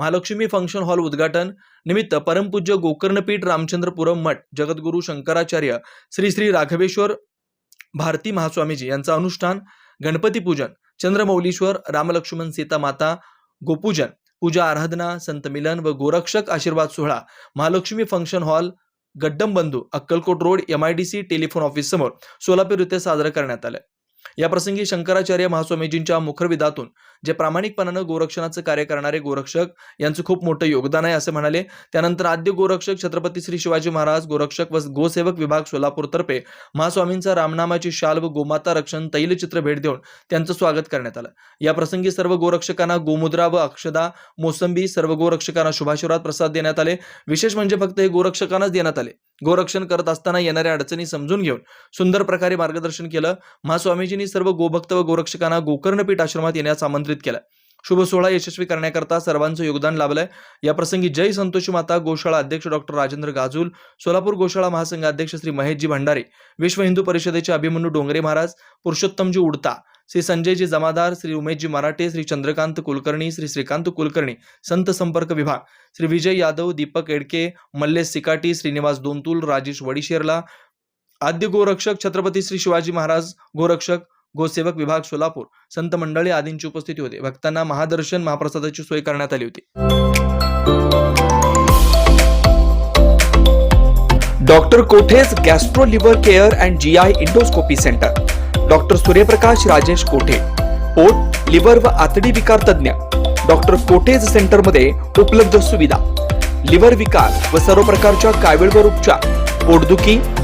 Mahalakshmi function hall उद्घाटन निमित्त परमपूज्य गोकर्णपीठ रामचंद्रपुरम मठ जगद्गुरु शंकराचार्य श्री श्री राघवेश्वर भारती महास्वामीजी यांचं अनुष्ठान गणपती पूजन चंद्रमौलीश्वर रामलक्ष्मण सीता माता गोपूजन पूजा आराधना संत मिलन व गोरक्षक आशीर्वाद सोहळा महालक्ष्मी फंक्शन हॉल गड्डम बंधू Akkalkot road M I D C telephone office समोर सोलापूर येथे साजरं करण्यात आलं. या प्रसंगी शंकराचार्य महास्वामीजींच्या मुखरविदातून जे प्रामाणिकपणानं गोरक्षणाचं कार्य करणारे गोरक्षक यांचं खूप मोठं योगदान आहे असं म्हणाले. त्यानंतर आद्य गोरक्षक छत्रपती श्री शिवाजी महाराज गोरक्षक व गोसेवक विभाग सोलापूरतर्फे महास्वामींचा रामनामाची शाल व गोमाता रक्षण तैलचित्र भेट देऊन त्यांचं स्वागत करण्यात आलं. या प्रसंगी सर्व गोरक्षकांना गोमुद्रा व अक्षदा मोसंबी सर्व गोरक्षकांना शुभाशीर्वाद प्रसाद देण्यात आले. विशेष म्हणजे फक्त हे गोरक्षकांनाच देण्यात आले. गोरक्षण करत असताना येणाऱ्या अडचणी समजून घेऊन सुंदर प्रकारे मार्गदर्शन केलं. महास्वामी स्वामीजींनी सर्व गोभक्त व गोरक्षकांना गोकर्णपीठ आश्रमात येण्यास आमंत्रित केलं. शुभ सोहळा यशस्वी करण्याकरता सर्वांचं योगदान लाभलंय. या प्रसंगी जय संतोषी माता गोशाळा अध्यक्ष डॉक्टर राजेंद्र गाजूल सोलापूर गोशाळा महासंघ अध्यक्ष श्री महेशजी भंडारे विश्व हिंदू परिषदेचे अभिमन्यू डोंगरे महाराज पुरुषोत्तमजी उडता श्री संजयजी जमादार श्री उमेशजी मराठे श्री चंद्रकांत कुलकर्णी श्री श्रीकांत कुलकर्णी संत संपर्क विभाग श्री विजय यादव दीपक एडके मल्लेश सिकाटी श्रीनिवास दोंतुल राजेश वडिशेरला आद्य गोरक्षक छत्रपती श्री शिवाजी महाराज गोरक्षक गोसेवक विभाग सोलापूर संत मंडळी आदींची उपस्थिती होती. भक्तांना महादर्शन महाप्रसादाची सोय करण्यात आली होती. Doctor Kothe's gastro liver care and G I endoscopy centre. Doctor Suryaprakash Rajesh Kothe. पोट लिव्हर व आतडी विकार तज्ञ डॉक्टर कोठेज सेंटरमध्ये उपलब्ध सुविधा. लिव्हर विकार व सर्व प्रकारच्या कावीळवर उपचार पोटदुखी